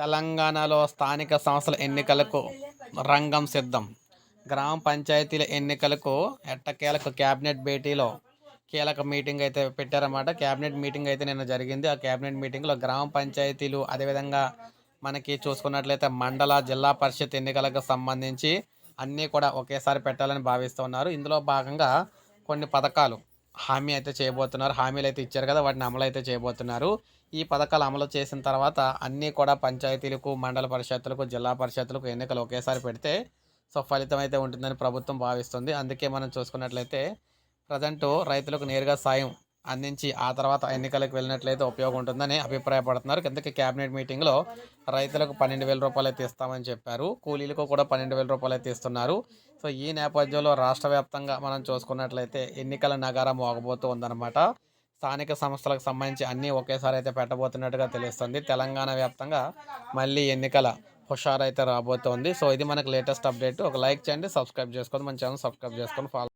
తెలంగాణలో స్థానిక సంస్థల ఎన్నికలకు రంగం సిద్ధం. గ్రామ పంచాయతీల ఎన్నికలకు ఎట్టకేలకు క్యాబినెట్ భేటీలో కీలక మీటింగ్ అయితే పెట్టారన్నమాట. క్యాబినెట్ మీటింగ్ అయితే నిన్న జరిగింది. ఆ క్యాబినెట్ మీటింగ్లో గ్రామ పంచాయతీలు అదేవిధంగా మనకి చూసుకున్నట్లయితే మండల జిల్లా పరిషత్ ఎన్నికలకు సంబంధించి అన్నీ కూడా ఒకేసారి పెట్టాలని భావిస్తున్నారు. ఇందులో భాగంగా కొన్ని పథకాలు హామీ అయితే చేయబోతున్నారు. హామీలు అయితే ఇచ్చారు కదా వాటిని అమలు అయితే చేయబోతున్నారు. ఈ పథకాలు అమలు చేసిన తర్వాత అన్నీ కూడా పంచాయతీలకు మండల పరిషత్తులకు జిల్లా పరిషత్తులకు ఎన్నికలు ఒకేసారి పెడితే సో ఫలితం అయితే ఉంటుందని ప్రభుత్వం భావిస్తుంది. అందుకే మనం చూసుకున్నట్లయితే ప్రజెంట్ రైతులకు నేరుగా సాయం అందించి ఆ తర్వాత ఎన్నికలకు వెళ్ళినట్లయితే ఉపయోగం ఉంటుందని అభిప్రాయపడుతున్నారు. కిందకి క్యాబినెట్ మీటింగ్లో రైతులకు పన్నెండు వేల రూపాయలు అయితే ఇస్తామని చెప్పారు. కూలీలకు కూడా పన్నెండు వేల రూపాయలు అయితే ఇస్తున్నారు సో ఈ నేపథ్యంలో రాష్ట్ర వ్యాప్తంగా మనం చూసుకున్నట్లయితే ఎన్నికల నగారం మోగబోతూ ఉందన్నమాట. స్థానిక సంస్థలకు సంబంధించి అన్నీ ఒకేసారి అయితే పెట్టబోతున్నట్టుగా తెలుస్తుంది. తెలంగాణ వ్యాప్తంగా మళ్ళీ ఎన్నికల హుషారు అయితే రాబోతోంది. సో ఇది మనకు లేటెస్ట్ అప్డేట్. ఒక లైక్ చేయండి సబ్స్క్రైబ్ చేసుకోండి మన ఛానల్ సబ్స్క్రైబ్ చేసుకొని ఫాలో